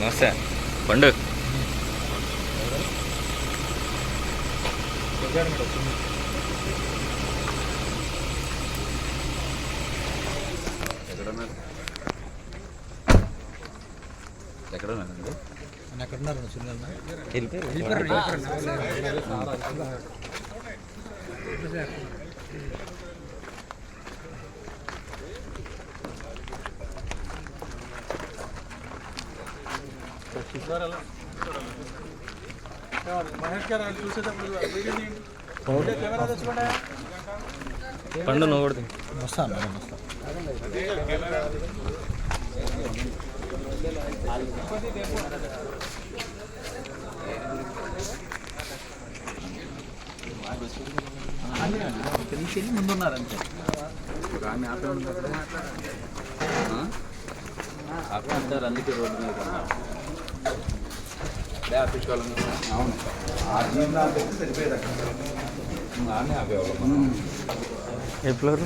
నమస్తే. పండు. ఎక్కడ ఎక్కడున్నారు? సునీల్ మహేష్ గారు వాళ్ళు చూసేటప్పుడు వీడియో తీయండి వీడియో కెమెరా తెచ్చుకోండి పండు నువ్వు వస్తాను తెలిసి వస్తాను ముందున్నారు అంతే ఆమె ఆపే ఉంది అక్కడ ఆ? ఆపే ఉంటారు అందుకే రోడ్డు మీద అదే ఆపించుకోవాలని అవును. ఆ జీవన సరిపోయేది అక్కడ. ఆపేవాళ్ళం మనం. ఏ ఫ్లోర్?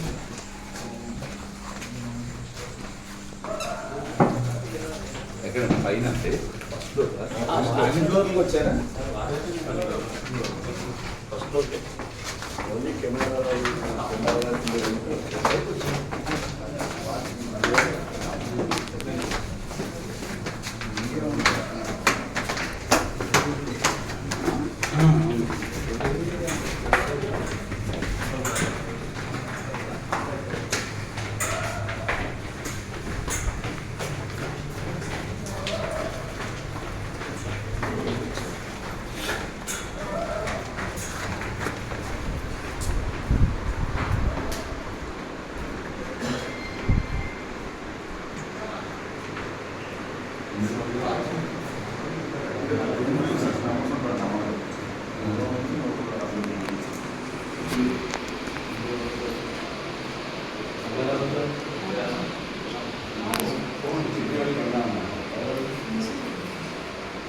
ఎక్కడ పైన అంటే ఫస్ట్ ఫ్లోర్? ఫ్లోర్కి వచ్చారా? ఫస్ట్ ఓన్లీ కెమెరా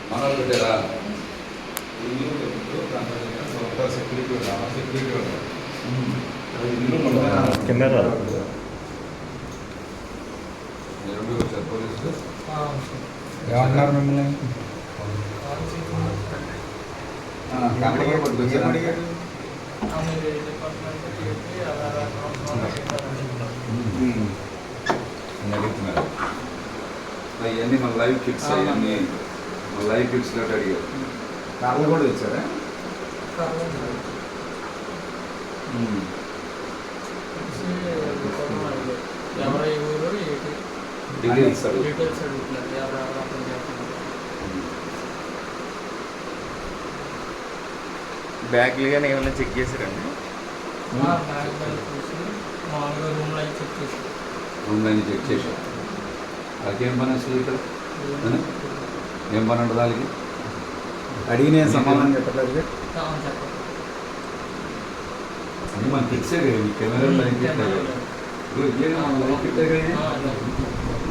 మనోళ్ళు పెట్టారా కెమెరా రెండు వచ్చారు పోలీసులు ఏమన్నారు మిమ్మల్ని? అడుగుతున్నారు ఇవన్నీ మన లైవ్ కిట్స్ అవన్నీ మన లైవ్ కిట్స్లో అడిగారు. కార్లు కూడా తెచ్చారా. ఎవరి డీటెయిల్స్. డీటెయిల్స్ అడుగుతున్నారు. ఎవరు అప్లై చేస్తున్నారు బ్యాగ్లు కానీ ఏమైనా చెక్ చేశారండి? రూమ్లో చెక్ చేసి రూమ్ లైన్ చెక్ చేశారు వాళ్ళకి ఏం పని అసలు ఇక్కడ? ఏం పని ఉండదు వాళ్ళకి? అడిగిన సమాధానం చెప్పట్లేదు చెప్పండి అన్ని మన కిట్సే కదా ఈ కెమెరా లైవ్ కిట్ కదా ఇప్పుడు ఇయ్యేది మన లైవ్ కిట్టే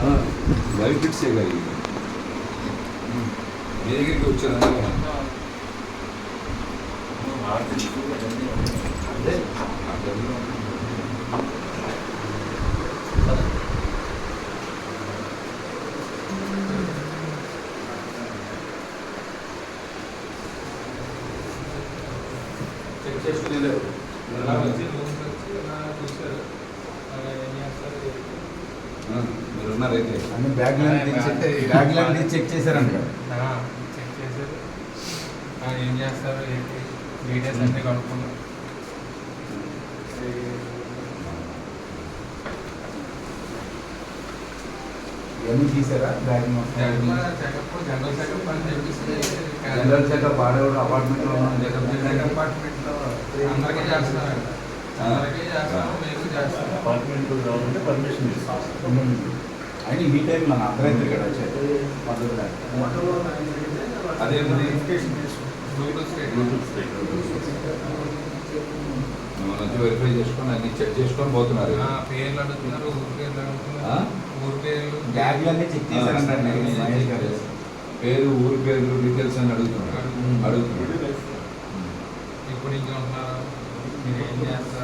కదా ఇది? ఆ, లైవ్ కిట్సే కదా ఇవి. మీ దగ్గరికి వచ్చారు అదే చెక్ చేసుకునే లేవు ఇలా వచ్చి రూమ్కి వచ్చి ఇలా చూశారు అలా ఏం చేస్తారు ఏంటి? మీరు ఉన్నారైతే బ్యాగ్లన్నీ చెక్ చేశారంట. చెక్ చేశారు. ఏం చేస్తారు? ఏంటి? డీటెయిల్స్ అన్నీ కనుక్కున్నారు ఇవన్నీ తీసారా? Bag checkup general checkup general checkup ఆడేవాడు అపార్ట్మెంట్లో అపార్ట్మెంట్లో అందరికీ చేస్తున్నారు అందరికీ చేస్తాము మీకు చేస్తాము. అపార్ట్మెంట్ కావాలంటే పర్మిషన్ అని ఈ టైం మన అందరైతే ఇక్కడ వచ్చారు మద్దతు అదే వెరిఫై చేసుకొని అన్ని చెక్ చేసుకొని పోతున్నారు. పేర్లు అడుగుతున్నారు ఊరు పేర్లు? అడుగుతున్నారు. ఊరు పేర్లు. బ్యాగ్లన్నీ చెక్ చేశారంట పేరు ఊరి పేరు డీటెయిల్స్ అని అడుగుతున్నాడు అడుగుతున్నాడు ఇప్పుడు ఇంకా ఏం చేస్తారు?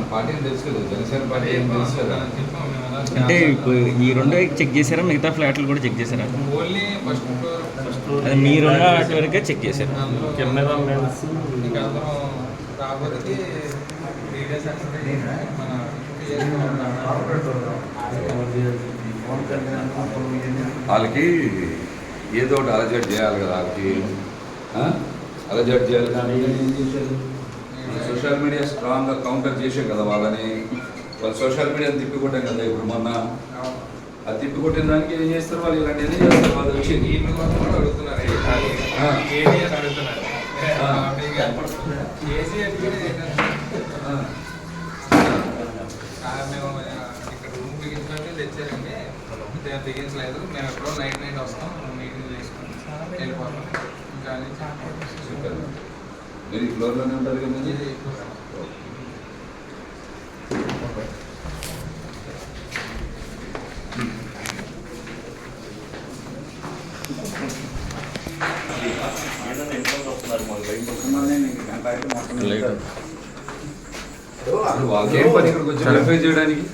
మన పార్టీ తెలుసు కదా? జనసేన పార్టీ ఏం తెలుసు కదా? చెప్పాం మేము అలా అంటే ఇప్పుడు ఈ రెండు చెక్ చేశారా? మిగతా ఫ్లాట్లు కూడా చెక్ చేశారా? Only first floor. ఫస్ట్ అది మీరున్న వాటి వరకే చెక్ చేశారు. కెమెరా రాబోతే మన వాళ్ళకి ఏదో ఒకటి అలజట్ చేయాలి కదా వాళ్ళకి. ఆ? అలజట్ చేయాలి. కానీ సోషల్ మీడియా స్ట్రాంగ్గా కౌంటర్ చేసే కదా వాళ్ళని. వాళ్ళు సోషల్ మీడియా తిప్పికొట్టాం కదా ఇప్పుడు మొన్న. ఆ తిప్పికొట్టిన దానికి ఏం చేస్తారు వాళ్ళు? ఇలాంటి ఏం చేస్తారు వాళ్ళు వచ్చి? తెచ్చారండి. బిగించలేదు మేము ఎప్పుడో నైట్ నైట్ వస్తాం. మీటింగ్ చేసుకుని వెళ్ళిపోతాం. ఇంకా. మీరు ఈ ఫ్లోర్లోనే ఉంటారు కదా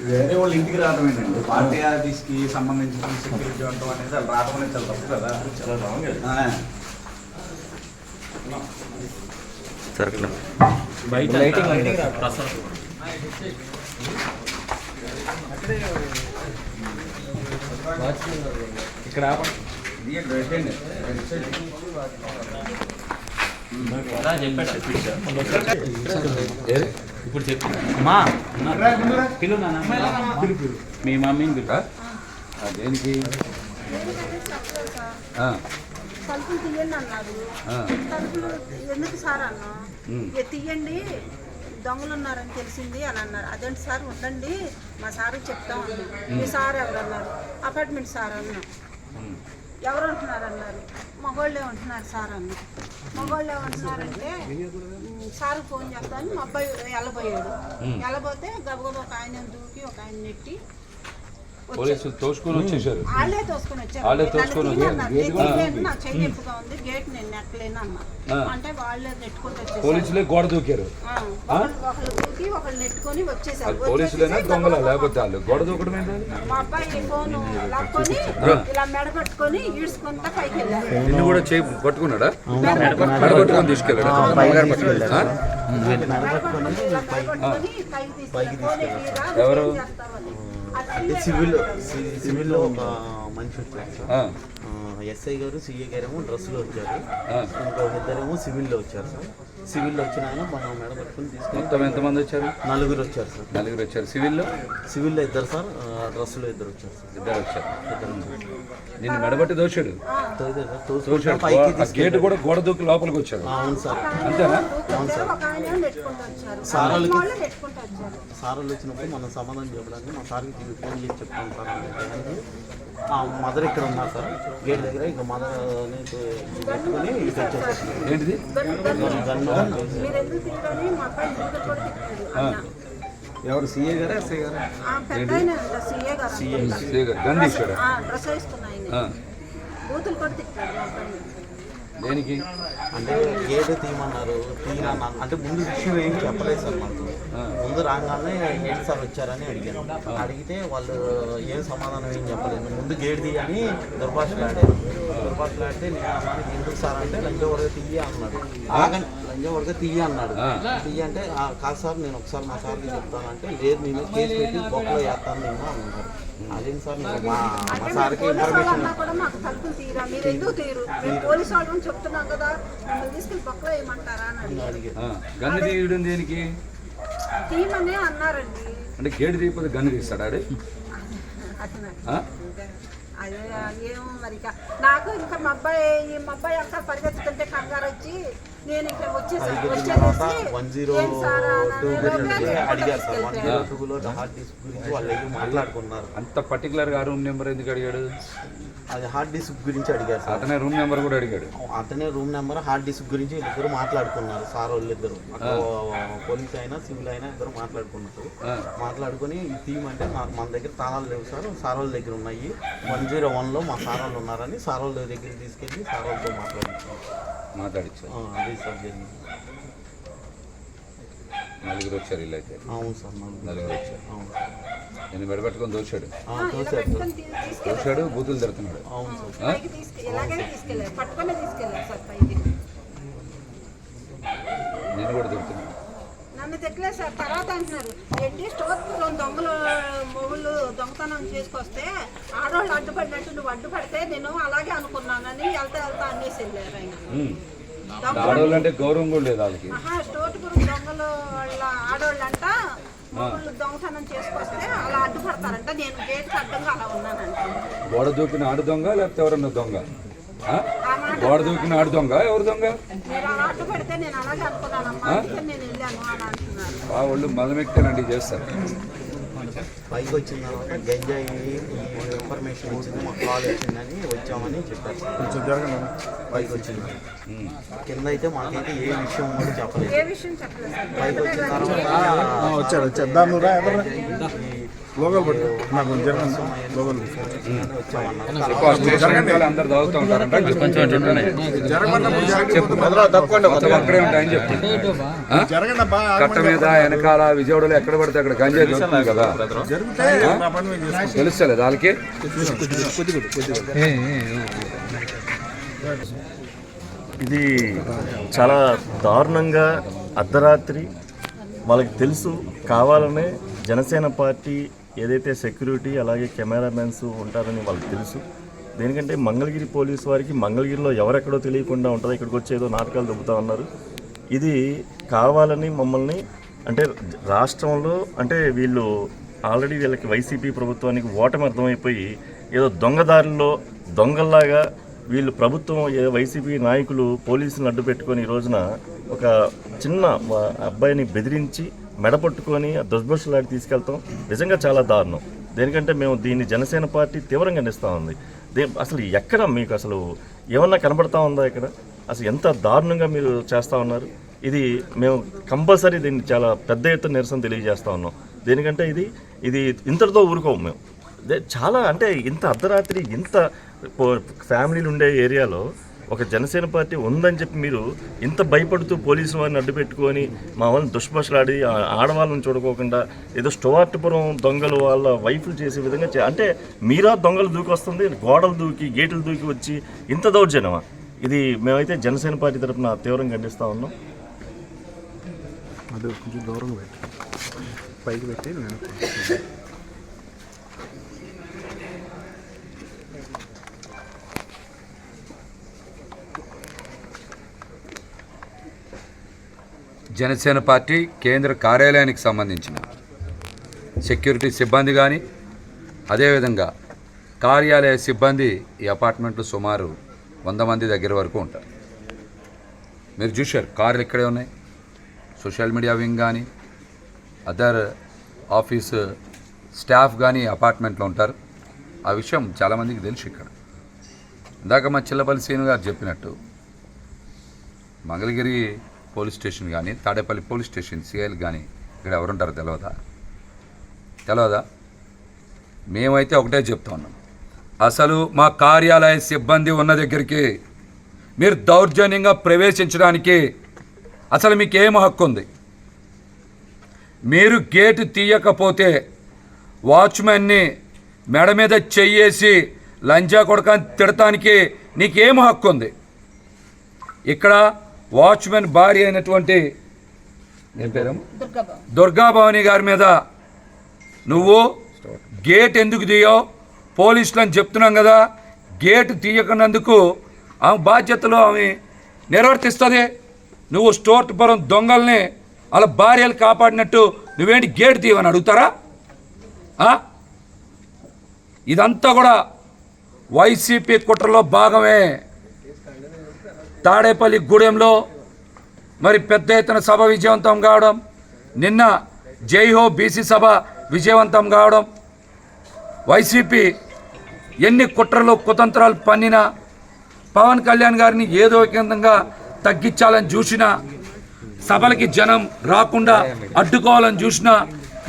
వేరే వాళ్ళ ఇంటికి రావడమేనండి పార్టీ ఆఫీస్కి సంబంధించిన సెక్యూరిటీ ఉండటం అనేది వాళ్ళు రావడం అనేది చాలా తప్పు కదా ఆ. సర్కిల్ లైటింగ్ ఇక్కడ? ఇప్పుడు చెప్పు. మా? పిలు మీ మమ్మీని పిలు ఆ? ఆ, దేనికి ఆ, తలుపులు తీయండి అన్నారు ఆ. తలుపులు ఎందుకు సార్ అన్నా? ఉమ్. "ఏ, తీయండి దొంగలు ఉన్నారని తెలిసింది అని అన్నారు. అదేంటి సార్ ఉండండి మా సార్ చెప్తాం అన్నాం మీ సార్ ఎవరు అన్నారు? అపార్ట్మెంట్ సార్ అన్నా. ఎవరు ఉంటున్నారు అన్నారు? మగోళ్ళే ఉంటున్నారు సార్ అన్న. మగోళ్ళే ఉంటున్నారంటే "ఉమ్, సార్ ఫోన్ చేస్తాను మా అబ్బాయి వెళ్ళబోయాడు. వెళ్ళబోతే గబగబా ఒక ఆయన దూకి ఒక ఆయన నెట్టి. పోలీసులు తోసుకొని వచ్చేసారు. వాళ్ళే తోసుకొని వచ్చారు. వాళ్ళే తోసుకొని గేట్ నేను నెక్కలేను అన్న. అంటే వాళ్ళే పోలీసులే గోడ దూకారు. ఆ, ఒకళ్ళు ఒకళ్ళు దూకి ఒకళ్ళు నెట్టుకొని వచ్చేసారు. అది పోలీసులేనా దొంగల? లేకపోతే వాళ్ళు గోడ దూకడం ఏంటి మా అబ్బాయి ఫోన్ లాక్కొని ఇలా మెడ పట్టుకొని ఈడ్చుకుంటా పైకి వెళ్ళారు. నిన్ను కూడా చేయి పట్టుకున్నాడా? మెడ పట్టుకొని తీసుకెళ్ళాడు? పైకి తీసుకెళ్ళారు ఎవరు? సివిల్ సివిల్లో ఒక మనిషి వచ్చారు ఎస్ఐ గారు సిఏ గారేమో డ్రెస్లో వచ్చారు. ఆ. ఇంకొక ఇద్దరేమో సివిల్లో వచ్చారు సార్. సివిల్లో వచ్చిన ఆయన మనం మెడ పట్టుకుని తీసుకెళ్ళి మొత్తం ఎంతమంది వచ్చారు? నలుగురు వచ్చారు సార్. నలుగురు వచ్చారు. సివిల్లో? సివిల్లో ఇద్దరు సార్ డ్రెస్లో ఇద్దరు వచ్చారు సార్. ఇద్దరు వచ్చారు. ఇద్దరు వచ్చారు నిన్ను మెడబట్టి ఆ గేట్ కూడా గోడ దూకి లోపలికి వచ్చాడు. అవును సార్. అంతేనా? వచ్చారు సారాలకి- వచ్చారు సార్ వాళ్ళు వచ్చినప్పుడు మనం సమాధానం చెప్పడానికి మా సార్కి ఫోన్ చేసి చెప్తాం సార్ మదర్ ఇక్కడ ఉన్నారు సార్. గేట్ దగ్గర ఇంకా మదర్ పెట్టుకొని ఇక్కడికి వచ్చేసారు ఏంటిది. ఎవరు? సీఏ గారా ఎస్ఐ గారా? సీఏ గారు ఆయన ఆ, బూతులు కూడా తిట్టాడు మా అబ్బాయిని దేనికి? అంటే గేట్ తీయమన్నారు తీయనన్నారు అంటే ముందు విషయం ఏం చెప్పలేదు సార్ మనకు ముందు రాగానే ఏంటి సార్ వచ్చారని అడిగాను. అడిగితే వాళ్ళు ఏం సమాధానం ఏం చెప్పలేదు. ముందు గేట్ తీయని దుర్భాషలాడారు దుర్భాషలాడితే నేను అన్నాను ఎందుకు సార్? అంటే లంజవరగా తీయ అన్నాడు. ఆగని లంజవరగా తీయ అన్నాడు. తీయ అంటే "ఆ, కాదు సార్ నేను ఒకసారి మా సార్కి చెప్తానంటే లేదు నేను కేసు పెట్టి బొక్కలో వేస్తాను నేను అన్నారు. అదేంటి సార్ నేను మా మా అంటే సార్కి పోలీసు వాళ్ళు ఇన్ఫర్మేషన్ అన్నా కూడా మాకు తలుపులు తీరా? మీరు ఎందుకు మేము పోలీసు వాళ్ళని చెప్తున్నాం కదా. మిమ్మల్ని తీసుకెళ్ళి పక్కలో వేయమంటారా అని అడిగారు. గన్ను తీయడం దేనికి? తీయమనే అన్నారండి. అంటే గేట్ తీయకపోతే గన్ను తీస్తాడా ఆడు? అతను ఆ? అదే ఏమో మరి నాకు ఇంకా మా అబ్బాయి ఈ మా అబ్బాయి అక్కడ పరిగెత్తుతుంటే కంగారు వచ్చి నేను ఇక్కడ వచ్చేసాను పరిగెత్తిన తర్వాత వచ్చేసి వన్ జీరో టూ గురించి అడిగారు సార్. One zero. టూలో హార్డ్ డిస్క్ గురించి వాళ్ళు ఏమి మాట్లాడుకున్నారు. అంత పర్టికులర్గా రూమ్ నెంబర్ ఎందుకు అడిగాడు? అది హార్డ్ డిస్క్ గురించి అడిగారు సార్. అతనే రూమ్ నెంబర్ కూడా అడిగాడు. అతనే రూమ్ నెంబర్ హార్డ్ డిస్క్ గురించి ఇద్దరు మాట్లాడుకున్నారు. సార్ వాళ్ళు ఇద్దరు అక్కడ పోలీస్ అయినా సివిల్ అయినా ఇద్దరు మాట్లాడుకున్నారు. మాట్లాడుకుని ఈ టీం అంటే మా మన దగ్గర తాళాలు లేవు సార్. సార్ వాళ్ళ దగ్గర ఉన్నాయి. వన్ జీరో వన్లో మా సార్ వాళ్ళు ఉన్నారని సార్ వాళ్ళ దగ్గర తీసుకెళ్ళి సార్ వాళ్ళతో మాట్లాడించారు మాట్లాడించాడు ఆ, అదే సార్ జరిగింది. నలుగురు వచ్చారు ఇల్లు అయితే. అవును సార్ నలుగురు. వచ్చారు. అవును. నేను మెడబెట్టుకొని దోచాడు? దోచాడు బూతులు తిడుతున్నాడు. అవును సార్. నేను కూడా తిడుతున్నాను నన్ను తిట్టలేదు సార్ తర్వాత అంటున్నారు. ఏంటి? స్టోర్ దొంగలు మొగుళ్ళు దొంగతనం చేసుకొస్తే ఆడవాళ్ళు అడ్డుపడినట్టు నువ్వు అడ్డుపడితే నేను అలాగే అనుకున్నానని వెళ్తా వెళ్తా అనేసి వెళ్ళారు ఆయన. ఆడవాళ్ళు అంటే గౌరవం కూడా లేదు వాళ్ళకి. స్టోర్ గురించి దొంగలు వాళ్ళ ఆడవాళ్ళంట మొగుళ్ళు దొంగతనం చేసుకొస్తే అలా అడ్డుపడతారంట. నేను గేట్కి అడ్డంగా అలా ఉన్నానంట. గోడ దూకిన ఆడు దొంగ లేకపోతే ఎవరన్నా దొంగ? గోడ దూకిన ఆడు దొంగ? ఎవరు దొంగ? వాళ్ళు మదమెక్తేనండి చేస్తారు. పైకి వచ్చిన తర్వాత గంజాయి ఇన్ఫర్మేషన్ వచ్చింది మాకు కాల్ వచ్చిందని వచ్చామని చెప్పారు. సార్ పైకి వచ్చింది కింద అయితే మాకైతే ఏ విషయం కూడా చెప్పలేదు. ఏ విషయం చెప్పలేదు సార్? పైకి వచ్చిన తర్వాత వచ్చాడు వచ్చాడు. దా నువ్వు రా ఎదురు రా. లోగల్ పట్టు నాకు జరగండి. లోగల్ కట్ట మీద వెనకాల విజయవాడలో ఎక్కడ పడితే అక్కడ గంజాయి దొరుకుతుంది కదా. తెలుస్తలేదు వాళ్ళకి? ఇది చాలా దారుణంగా అర్ధరాత్రి వాళ్ళకి తెలుసు. కావాలనే జనసేన పార్టీ ఏదైతే సెక్యూరిటీ అలాగే కెమెరామెన్స్ ఉంటారని వాళ్ళకి తెలుసు దేనికంటే మంగళగిరి పోలీస్ వారికి మంగళగిరిలో ఎవరెక్కడో తెలియకుండా ఉంటుంది ఇక్కడికి వచ్చి ఏదో నాటకాలు దొబ్బుతా ఉన్నారు. ఇది కావాలని మమ్మల్ని అంటే రాష్ట్రంలో అంటే వీళ్ళు ఆల్రెడీ వీళ్ళకి వైసీపీ ప్రభుత్వానికి ఓటమి అర్థమైపోయి ఏదో దొంగదారుల్లో దొంగల్లాగా వీళ్ళు ప్రభుత్వం ఏదో వైసీపీ నాయకులు పోలీసులను అడ్డు పెట్టుకొని ఈ రోజున ఒక చిన్న అబ్బాయిని బెదిరించి మెడపట్టుకొని దుష్బుషలాడి తీసుకెళ్తాం. నిజంగా చాలా దారుణం. దేనికంటే మేము దీన్ని జనసేన పార్టీ తీవ్రంగా నిస్తా ఉంది. దే అసలు ఎక్కడ మీకు అసలు ఏమన్నా కనబడతా ఉందా ఇక్కడ? అసలు ఎంత దారుణంగా మీరు చేస్తూ ఉన్నారు? ఇది మేము కంపల్సరీ దీన్ని చాలా పెద్ద ఎత్తున నిరసన తెలియజేస్తూ ఉన్నాం. దేనికంటే ఇది ఇది ఇంతటితో ఊరుకోము మేము. దే- చాలా అంటే ఇంత అర్ధరాత్రి ఇంత ఫ్యామిలీలు ఉండే ఏరియాలో ఒక జనసేన పార్టీ ఉందని చెప్పి మీరు ఇంత భయపడుతూ పోలీసు వారిని అడ్డు పెట్టుకొని మా వాళ్ళని దుష్భషలాడి ఆ- ఆడవాళ్ళని చూడకోకుండా ఏదో స్టోవార్టుపురం దొంగలు వాళ్ళ వైఫ్లు చేసే విధంగా అంటే మీరా దొంగలు దూకి వస్తుంది గోడలు దూకి గేట్లు దూకి వచ్చి ఇంత దౌర్జన్యమా? ఇది మేమైతే జనసేన పార్టీ తరఫున తీవ్రంగా ఖండిస్తూ ఉన్నాం. అది కొంచెం దూరంగా పెట్టి. పైకి పెట్టి జనసేన పార్టీ కేంద్ర కార్యాలయానికి సంబంధించిన సెక్యూరిటీ సిబ్బంది కానీ అదేవిధంగా కార్యాలయ సిబ్బంది ఈ అపార్ట్మెంట్లో సుమారు వంద మంది దగ్గర వరకు ఉంటారు. మీరు చూశారు కార్లు ఇక్కడే ఉన్నాయి. సోషల్ మీడియా వింగ్ కానీ అదర్ ఆఫీస్ స్టాఫ్ కానీ అపార్ట్మెంట్లో ఉంటారు. ఆ విషయం చాలామందికి తెలుసు ఇక్కడ. ఇందాక మా చిల్లపల్లి శ్రీను గారు చెప్పినట్టు మంగళగిరి పోలీస్ స్టేషన్ కానీ తాడేపల్లి పోలీస్ స్టేషన్ సిఐలు కానీ ఇక్కడ ఎవరుంటారో తెలియదా తెలియదా మేమైతే ఒకటే చెప్తా ఉన్నాం. అసలు మా కార్యాలయ సిబ్బంది ఉన్న దగ్గరికి మీరు దౌర్జన్యంగా ప్రవేశించడానికి అసలు మీకు ఏం హక్కు ఉంది? మీరు గేటు తీయకపోతే వాచ్మెన్ని మెడ మీద చెయ్యేసి లంజా కొడకని తిడటానికి నీకేం హక్కు ఉంది? ఇక్కడ వాచ్మెన్ భార్య అయినటువంటి ఏం పేరు? దుర్గాభవాని. గారి మీద నువ్వు గేట్ ఎందుకు తీయవు? పోలీసులు అని చెప్తున్నాం కదా గేట్ తీయకున్నందుకు ఆమె బాధ్యతలు ఆమె నిర్వర్తిస్తుంది. నువ్వు స్టోర్పురం దొంగల్ని వాళ్ళ భార్యలు కాపాడినట్టు నువ్వేంటి గేట్ తీయమని అడుగుతారా? ఇదంతా కూడా వైసీపీ కుట్రలో భాగమే. తాడేపల్లి గూడెంలో మరి పెద్ద ఎత్తున సభ విజయవంతం కావడం నిన్న జైహో బీసీ సభ విజయవంతం కావడం వైసీపీ ఎన్ని కుట్రలు కుతంత్రాలు పన్నినా పవన్ కళ్యాణ్ గారిని ఏదో కేంద్రంగా తగ్గించాలని చూసినా సభలకి జనం రాకుండా అడ్డుకోవాలని చూసినా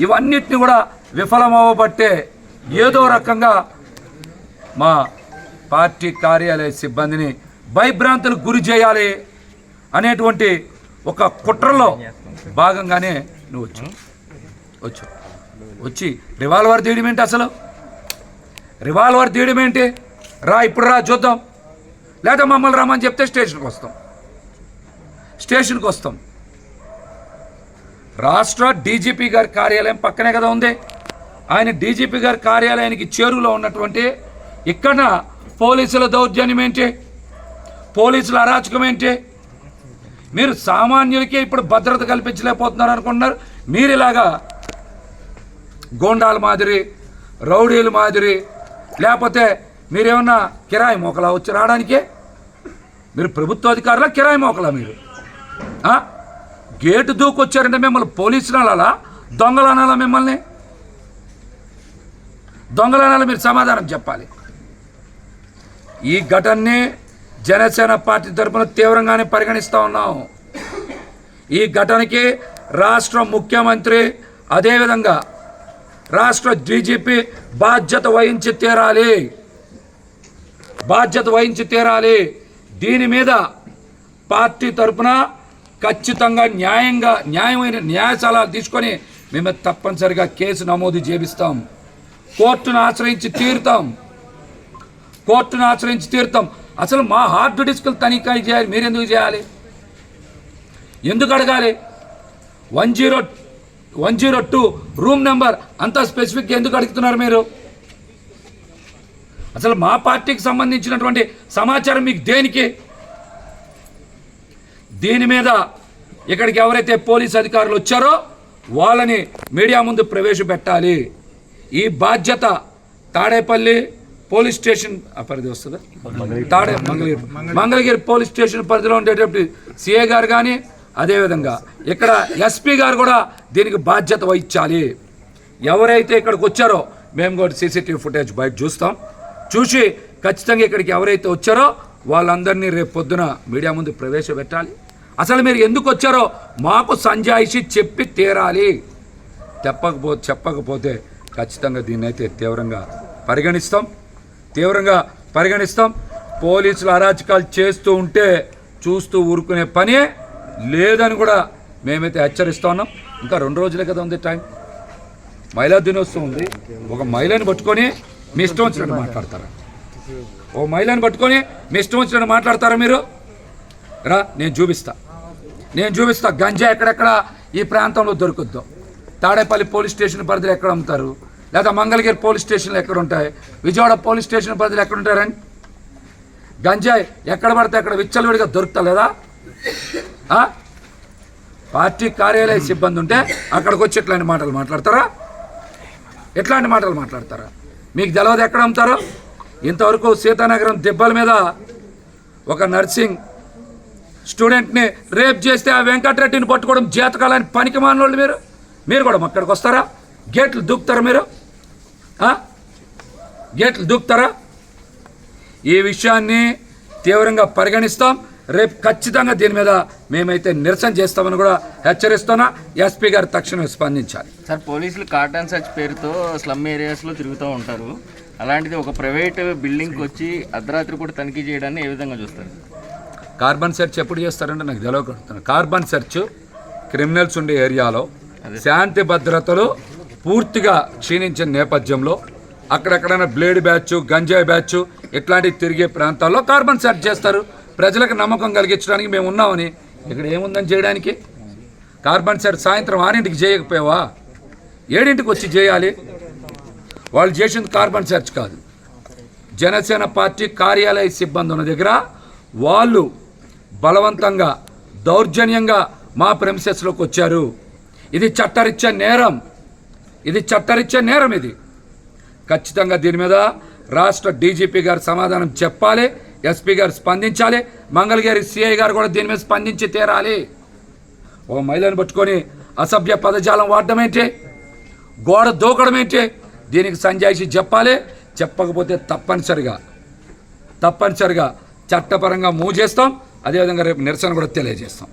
ఇవన్నిటిని కూడా విఫలమవ్వబట్టే ఏదో రకంగా మా పార్టీ కార్యాలయ సిబ్బందిని భయభ్రాంతులకు గురి చేయాలి అనేటువంటి ఒక కుట్రలో భాగంగానే నువ్వు వచ్చావు వచ్చు. వచ్చి రివాల్వర్ తీయడం ఏంటి అసలు? రివాల్వర్ తీయడం ఏంటి? రా ఇప్పుడు రా చూద్దాం. లేదా మమ్మల్ని రమ్మని చెప్తే స్టేషన్కి వస్తాం. స్టేషన్కి వస్తాం. రాష్ట్ర డీజీపీ గారి కార్యాలయం పక్కనే కదా ఉంది. ఆయన డీజీపీ గారి కార్యాలయానికి చేరువలో ఉన్నటువంటి ఇక్కడ పోలీసుల దౌర్జన్యం ఏంటి? పోలీసుల అరాచకం ఏంటి? మీరు సామాన్యులకే ఇప్పుడు భద్రత కల్పించలేకపోతున్నారు అనుకుంటున్నారు. మీరు ఇలాగా గోండాల మాదిరి రౌడీల మాదిరి లేకపోతే మీరేమన్నా కిరాయి మోకలా వచ్చి రావడానికే? మీరు ప్రభుత్వ అధికారులా కిరాయి మోకలా మీరు? గేటు దూకొచ్చారంటే మిమ్మల్ని పోలీసులు అనాలా? దొంగలు అనాలా మిమ్మల్ని? దొంగలు అనాలా మీరు సమాధానం చెప్పాలి. ఈ ఘటన్నే జనసేన పార్టీ తరఫున తీవ్రంగానే పరిగణిస్తూ ఉన్నాం. ఈ ఘటనకి రాష్ట్ర ముఖ్యమంత్రి అదేవిధంగా రాష్ట్ర డీజీపీ బాధ్యత వహించి తీరాలి. బాధ్యత వహించి తీరాలి. దీని మీద పార్టీ తరఫున ఖచ్చితంగా న్యాయంగా న్యాయమైన న్యాయ తీసుకొని మేము తప్పనిసరిగా కేసు నమోదు చేపిస్తాం. కోర్టును ఆశ్రయించి తీరుతాం. కోర్టును ఆశ్రయించి తీరుతాం. అసలు మా హార్డ్ డిస్కులు తనిఖీ చేయాలి మీరు ఎందుకు చేయాలి? ఎందుకు అడగాలి? One zero one zero two room number అంతా స్పెసిఫిక్ ఎందుకు అడుగుతున్నారు మీరు? అసలు మా పార్టీకి సంబంధించినటువంటి సమాచారం మీకు దేనికి? దీని మీద ఇక్కడికి ఎవరైతే పోలీస్ అధికారులు వచ్చారో వాళ్ళని మీడియా ముందు ప్రవేశపెట్టాలి. ఈ బాధ్యత తాడేపల్లి పోలీస్ స్టేషన్ పరిధి వస్తుందా? తాడే మంగళగిరి. మంగళగిరి పోలీస్ స్టేషన్ పరిధిలో ఉండేటప్పుడు సిఏ గారు కానీ అదేవిధంగా ఇక్కడ ఎస్పీ గారు కూడా దీనికి బాధ్యత వహించాలి. ఎవరైతే ఇక్కడికి వచ్చారో మేము కూడా సీసీటీవీ ఫుటేజ్ బయట చూస్తాం. చూసి ఖచ్చితంగా ఇక్కడికి ఎవరైతే వచ్చారో వాళ్ళందరినీ రేపు పొద్దున మీడియా ముందు ప్రవేశపెట్టాలి. అసలు మీరు ఎందుకు వచ్చారో మాకు సంజాయిషి చెప్పి తీరాలి. చెప్పకపో చెప్పకపోతే ఖచ్చితంగా దీన్ని అయితే తీవ్రంగా పరిగణిస్తాం. తీవ్రంగా పరిగణిస్తాం. పోలీసులు అరాచకాలు చేస్తూ ఉంటే చూస్తూ ఊరుకునే పనే లేదని కూడా మేమైతే హెచ్చరిస్తా ఉన్నాం. ఇంకా రెండు రోజులే కదా ఉంది టైం. మహిళా దినోత్సవం ఉంది. ఒక మహిళని పట్టుకొని మీ ఇష్టం వచ్చినట్టు మాట్లాడతారా? ఓ మహిళని పట్టుకొని మీ ఇష్టం వచ్చినట్టు మాట్లాడతారా మీరు? రా నేను చూపిస్తా. నేను చూపిస్తా. గంజా ఎక్కడెక్కడ ఈ ప్రాంతంలో దొరుకుద్దో? తాడేపల్లి పోలీస్ స్టేషన్ పరిధిలో ఎక్కడ అమ్ముతారు? లేదా మంగళగిరి పోలీస్ స్టేషన్లు ఎక్కడ ఉంటాయి విజయవాడ పోలీస్ స్టేషన్ ప్రజలు ఎక్కడ ఉంటారండి గంజాయి ఎక్కడ పడితే అక్కడ విచ్చలవిడిగా దొరుకుతలేదా? పార్టీ కార్యాలయ సిబ్బంది ఉంటే అక్కడికి వచ్చి ఇట్లాంటి మాటలు మాట్లాడతారా? ఎట్లాంటి మాటలు మాట్లాడతారా? మీకు తెలవదు ఎక్కడ అమ్ముతారో? ఇంతవరకు సీతానగరం దెబ్బల మీద ఒక నర్సింగ్ స్టూడెంట్ని రేప్ చేస్తే ఆ వెంకటరెడ్డిని పట్టుకోవడం జీతకాలని పనికి మానోళ్ళు మీరు. మీరు కూడా అక్కడికి వస్తారా? గేట్లు దూకుతారా మీరు? గేట్లు దూకుతారా? ఈ విషయాన్ని తీవ్రంగా పరిగణిస్తాం. రేపు ఖచ్చితంగా దీని మీద మేమైతే నిరసన చేస్తామని కూడా హెచ్చరిస్తున్నా. ఎస్పీ గారు తక్షణమే స్పందించాలి. సార్ పోలీసులు కార్టన్ సర్చ్ పేరుతో స్లమ్ ఏరియాస్లో తిరుగుతూ ఉంటారు. అలాంటిది ఒక ప్రైవేట్ బిల్డింగ్కి వచ్చి అర్ధరాత్రి కూడా తనిఖీ చేయడాన్ని ఏ విధంగా చూస్తారు? కార్బన్ సెర్చ్ ఎప్పుడు చేస్తారంటే నాకు తెలియకడుతున్నాను కార్బన్ సెర్చ్ క్రిమినల్స్ ఉండే ఏరియాలో శాంతి భద్రతలు పూర్తిగా క్షీణించిన నేపథ్యంలో అక్కడెక్కడైనా బ్లేడ్ బ్యాచ్ గంజాయి బ్యాచ్ ఇట్లాంటివి తిరిగే ప్రాంతాల్లో కార్బన్ సెర్చ్ చేస్తారు. ప్రజలకు నమ్మకం కలిగించడానికి మేము ఉన్నామని ఇక్కడ ఏముందని చేయడానికి? కార్బన్ సెర్చ్ సాయంత్రం ఆరింటికి చేయకపోయావా? ఏడింటికి వచ్చి చేయాలి? వాళ్ళు చేసింది కార్బన్ సెర్చ్ కాదు. జనసేన పార్టీ కార్యాలయ సిబ్బంది ఉన్న దగ్గర వాళ్ళు బలవంతంగా దౌర్జన్యంగా మా ప్రెమిసెస్లోకి వచ్చారు. ఇది చట్టరీత్యా నేరం. ఇది చట్టరిచ్చే నేరం ఇది. ఖచ్చితంగా దీని మీద రాష్ట్ర డీజీపీ గారు సమాధానం చెప్పాలి ఎస్పీ గారు స్పందించాలి మంగళగిరి సిఐ గారు కూడా దీని మీద స్పందించి తీరాలి. ఓ మహిళను పట్టుకొని అసభ్య పదజాలం వాడడం ఏంటి? గోడ దూకడం ఏంటి? దీనికి సంజాయిషి చెప్పాలి చెప్పకపోతే తప్పనిసరిగా తప్పనిసరిగా చట్టపరంగా మూవ్ చేస్తాం అదేవిధంగా రేపు నిరసన కూడా తెలియజేస్తాం.